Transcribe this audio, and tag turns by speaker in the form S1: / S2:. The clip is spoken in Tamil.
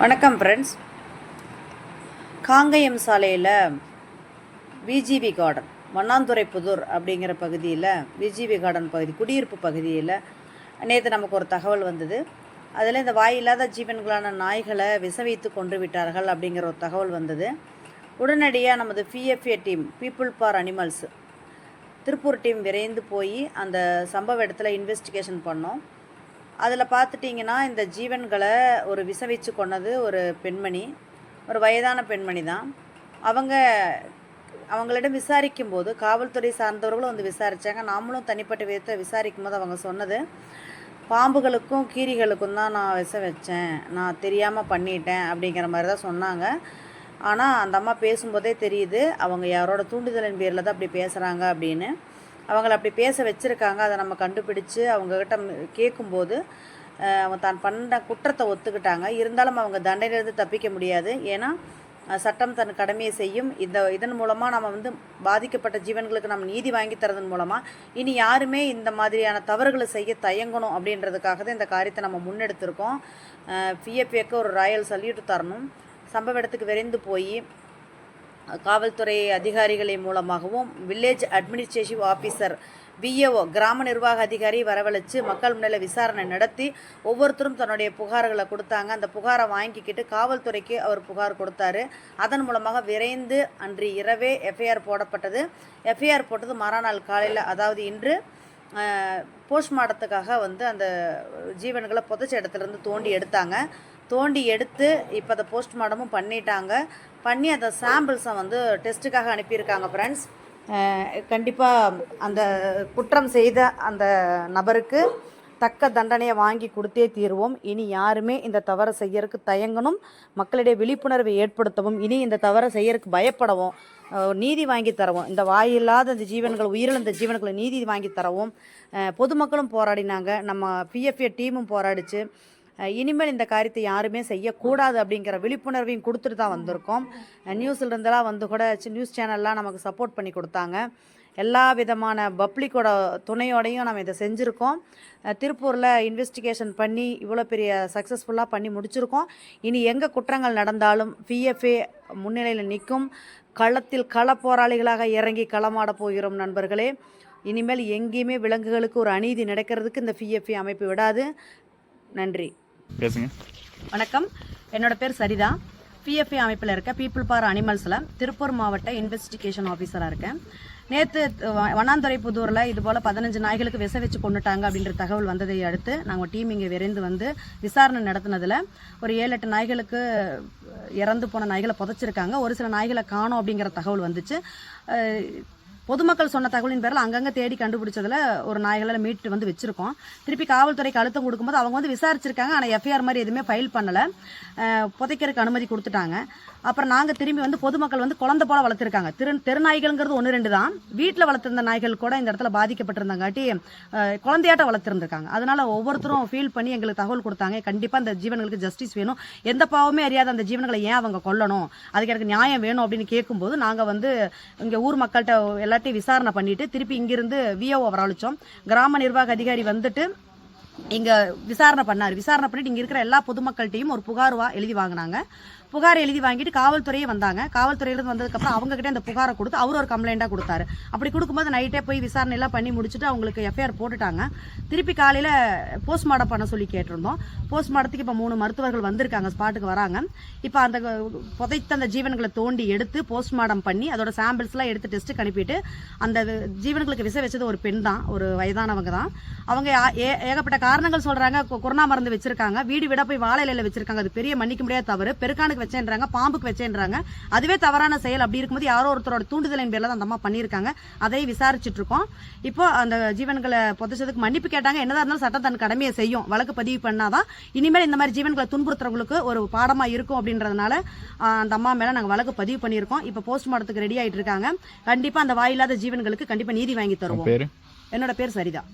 S1: வணக்கம் ஃப்ரெண்ட்ஸ் காங்கயம் சாலையில் விஜிவி கார்டன் மண்ணாந்துறை புதூர் அப்படிங்கிற பகுதியில் விஜிவி கார்டன் பகுதி குடியிருப்பு பகுதியில் நேற்று நமக்கு ஒரு தகவல் வந்தது. அதில் இந்த வாயில்லாத ஜீவன்களான நாய்களை விச வைத்து கொன்று விட்டார்கள் அப்படிங்கிற ஒரு தகவல் வந்தது. உடனடியாக நமது PFA team people for animals Tiruppur team விரைந்து போய் அந்த சம்பவ இடத்துல இன்வெஸ்டிகேஷன் பண்ணோம். அதில் பார்த்துட்டிங்கன்னா இந்த ஜீவன்களை ஒரு விச வச்சு கொண்டது ஒரு பெண்மணி ஒரு வயதான பெண்மணி தான். அவங்க அவங்களிடம் விசாரிக்கும் போது காவல்துறை சார்ந்தவர்களும் வந்து விசாரித்தாங்க நாமளும் தனிப்பட்ட விதத்தை விசாரிக்கும் போது அவங்க சொன்னது பாம்புகளுக்கும் கீரிகளுக்கும் தான் நான் விச வச்சேன் நான் தெரியாமல் பண்ணிட்டேன் அப்படிங்கிற மாதிரி தான் சொன்னாங்க. ஆனால் அந்த அம்மா பேசும்போதே தெரியுது அவங்க யாரோட தூண்டுதலின் பேரில் தான் அப்படி பேசுகிறாங்க அப்படின்னு. அவங்கள அப்படி பேச வச்சுருக்காங்க அதை நம்ம கண்டுபிடிச்சு அவங்கக்கிட்ட கேட்கும்போது அவங்க தான் பண்ண குற்றத்தை ஒத்துக்கிட்டாங்க. இருந்தாலும் அவங்க தண்டனையிலிருந்து தப்பிக்க முடியாது. ஏன்னா சட்டம் தன் கடமையை செய்யும். இந்த இதன் மூலமாக நம்ம வந்து பாதிக்கப்பட்ட ஜீவன்களுக்கு நம்ம நீதி வாங்கி தரதன் மூலமாக இனி யாருமே இந்த மாதிரியான தவறுகளை செய்ய தயங்கணும் அப்படின்றதுக்காக தான் இந்த காரியத்தை நம்ம முன்னெடுத்திருக்கோம். பிஎஃப்ஏக்கு ஒரு ராயல் சல்யூட் தரணும். சம்பவ இடத்துக்கு விரைந்து போய் காவல்துறை அதிகாரிகளை மூலமாகவும் வில்லேஜ் அட்மினிஸ்ட்ரேட்டிவ் ஆஃபீஸர் விஏஓ கிராம நிர்வாக அதிகாரி வரவழைச்சு மக்கள் முன்னிலையில் விசாரணை நடத்தி ஒவ்வொருத்தரும் தன்னுடைய புகார்களை கொடுத்தாங்க. அந்த புகாரை வாங்கிக்கிட்டு காவல்துறைக்கு அவர் புகார் கொடுத்தாரு. அதன் மூலமாக விரைந்து அன்று இரவே எஃப்ஐஆர் போடப்பட்டது. எஃப்ஐஆர் போட்டது மறுநாள் காலையில் அதாவது இன்று போஸ்ட்மார்ட்டத்துக்காக வந்து அந்த ஜீவன்களை புதைச்ச இடத்துலேருந்து தோண்டி எடுத்தாங்க. தோண்டி எடுத்து இப்போ அதை போஸ்ட்மார்ட்டமும் பண்ணிட்டாங்க. பண்ணி அந்த சாம்பிள்ஸை வந்து டெஸ்ட்டுக்காக அனுப்பியிருக்காங்க ஃப்ரெண்ட்ஸ் கண்டிப்பாக அந்த குற்றம் செய்த அந்த நபருக்கு தக்க தண்டனையை வாங்கி கொடுத்தே தீர்வோம். இனி யாருமே இந்த தவறை செய்யறதுக்கு தயங்கணும். மக்களிடையே விழிப்புணர்வை ஏற்படுத்தவும் இனி இந்த தவறை செய்யறதுக்கு பயப்படவும் நீதி வாங்கி தரவும் இந்த வாயில்லாத இந்த ஜீவன்கள் உயிரிழந்த ஜீவன்களை நீதி வாங்கி தரவும் பொதுமக்களும் போராடினாங்க. நம்ம பிஎஃப்ஏ டீமும் போராடிச்சு. இனிமேல் இந்த காரியத்தை யாருமே செய்யக்கூடாது அப்படிங்கிற விழிப்புணர்வையும் கொடுத்துட்டு தான் வந்திருக்கோம். அஹ், இருந்தெல்லாம் வந்து கூட சி- நியூஸ் சேனல்லாம் நமக்கு சப்போர்ட் பண்ணி கொடுத்தாங்க. எல்லா விதமான பப்ளிக்கோட துணையோடையும் நம்ம இதை செஞ்சுருக்கோம். திருப்பூரில் இன்வெஸ்டிகேஷன் பண்ணி இவ்வளோ பெரிய சக்ஸஸ்ஃபுல்லாக பண்ணி முடிச்சிருக்கோம். இனி எங்கே குற்றங்கள் நடந்தாலும் பிஎஃப்ஏ முன்னிலையில் நிற்கும். களத்தில் கள போராளிகளாக இறங்கி களமாட போகிறோம் நண்பர்களே. இனிமேல் எங்கேயுமே விலங்குகளுக்கு ஒரு அநீதி நடக்கிறதுக்கு இந்த பிஎஃப்ஏ அமைப்பு விடாது. நன்றி.
S2: பேசுங்க.
S1: வணக்கம். என்னோட பேர் சரிதா. பிஎஃப்ஏ அமைப்பில் இருக்க பீப்புள் பார் அனிமல்ஸில் திருப்பூர் மாவட்ட இன்வெஸ்டிகேஷன் ஆஃபீஸராக இருக்கேன். நேற்று வண்ணாந்துறை புதூரில் இதுபோல் பதினஞ்சு நாய்களுக்கு விச வச்சு கொண்டுட்டாங்க அப்படின்ற தகவல் வந்ததை அடுத்து நாங்கள் டீம் இங்கே விரைந்து வந்து விசாரணை நடத்தினதில் ஒரு ஏழு எட்டு நாய்களுக்கு இறந்து போன நாய்களை புதைச்சிருக்காங்க. ஒரு சில நாய்களை காணும் அப்படிங்கிற தகவல் வந்துச்சு. பொதுமக்கள் சொன்ன தகவலின் பேரில் அங்கங்கே தேடி கண்டுபிடிச்சதில் ஒரு நாய்களை மீட்டு வந்து வச்சுருக்கோம். திருப்பி காவல்துறைக்கு அழுத்தம் கொடுக்கும்போது அவங்க வந்து விசாரிச்சிருக்காங்க. ஆனால் எஃப்ஐஆர் மாதிரி எதுவுமே ஃபைல் பண்ணலை. புதைக்கிறதுக்கு அனுமதி கொடுத்துட்டாங்க. அப்புறம் நாங்கள் திரும்பி வந்து பொதுமக்கள் வந்து குழந்தை போல வளர்த்துருக்காங்க. திரு தெருநாய்கள்ங்கிறது ஒன்று ரெண்டு தான். வீட்டில் வளர்த்துருந்த நாய்கள் கூட இந்த இடத்துல பாதிக்கப்பட்டிருந்தங்காட்டி குழந்தையாட்ட வளர்த்துருந்துருக்காங்க. அதனால் ஒவ்வொருத்தரும் ஃபீல் பண்ணி எங்களுக்கு தகவல் கொடுத்தாங்க. கண்டிப்பாக அந்த ஜீவன்களுக்கு ஜஸ்டிஸ் வேணும். எந்த பாவமே அறியாத அந்த ஜீவன்களை ஏன் அவங்க கொல்லணும்? அதுக்கு எனக்கு நியாயம் வேணும் அப்படின்னு கேட்கும்போது நாங்கள் வந்து இங்கே ஊர் மக்கள்கிட்ட எல்லாத்தையும் விசாரணை பண்ணிட்டு திருப்பி இங்கிருந்து விஓ வரவழைச்சோம். கிராம நிர்வாக அதிகாரி வந்துட்டு இங்கே விசாரணை பண்ணார். விசாரணை பண்ணிட்டு இங்கே இருக்கிற எல்லா பொதுமக்கள்கிட்டையும் ஒரு புகார் வா எழுதி வாங்கினாங்க. புகார் எழுதி வாங்கிட்டு காவல்துறையே வந்தாங்க. காவல்துறையிலேருந்து வந்ததுக்கப்புறம் அவங்ககிட்ட அந்த புகாரை கொடுத்து அவர் ஒரு கம்ப்ளைண்ட்டாக கொடுத்தாரு. அப்படி கொடுக்கும்போது நைட்டே போய் விசாரணை எல்லாம் பண்ணி முடிச்சுட்டு அவங்களுக்கு எஃப்ஐஆர் போட்டுட்டாங்க. திருப்பி காலையில் போஸ்ட்மார்ட்டம் பண்ண சொல்லி கேட்டிருந்தோம். போஸ்ட்மார்ட்டத்துக்கு இப்போ மூணு மருத்துவர்கள் வந்திருக்காங்க ஸ்பாட்டுக்கு வராங்க. இப்போ அந்த புதைத்த அந்த ஜீவன்களை தோண்டி எடுத்து போஸ்ட்மார்ட்டம் பண்ணி அதோட சாம்பிள்ஸ்லாம் எடுத்து டெஸ்ட்டுக்கு அனுப்பிட்டு அந்த ஜீவன்களுக்கு விசை வச்சது ஒரு பெண் தான் ஒரு வயதானவங்க தான். அவங்க ஏ- ஏகப்பட்ட காரணங்கள் சொல்றாங்க. கொரோனா மருந்து வச்சிருக்காங்க. வீடு விட போய் வாழை இலையில வச்சிருக்காங்க. அது பெரிய மன்னிக்க முடியாத தவறு. பெருக்கானுக்கு வச்சேன்றாங்க பாம்புக்கு வச்சேன்றாங்க. அதுவே தவறான செயல். அப்படி இருக்கும்போது யாரோ ஒருத்தரோட தூண்டுதலின் பேர்ல தான் அந்த அம்மா பண்ணியிருக்காங்க. அதை விசாரிச்சுட்டு இருக்கோம். இப்போ அந்த ஜீவன்களை புதைச்சதுக்கு மன்னிப்பு கேட்டாங்க. என்னதான் இருந்தாலும் சட்டம் தன் கடமையை செய்யும். வழக்கு பதிவு பண்ணாதான் இனிமேல் இந்த மாதிரி ஜீவன்களை துன்புறுத்துறவங்களுக்கு ஒரு பாடமா இருக்கும் அப்படின்றதுனால அந்த அம்மா மேல நாங்க வழக்கு பதிவு பண்ணியிருக்கோம். இப்போ போஸ்ட்மார்ட்டத்துக்கு ரெடி ஆயிட்டு இருக்காங்க. கண்டிப்பா அந்த வாயில்லாத ஜீவன்களுக்கு கண்டிப்பா நீதி வாங்கி தருவோம். என்னோட பேர் சரிதா.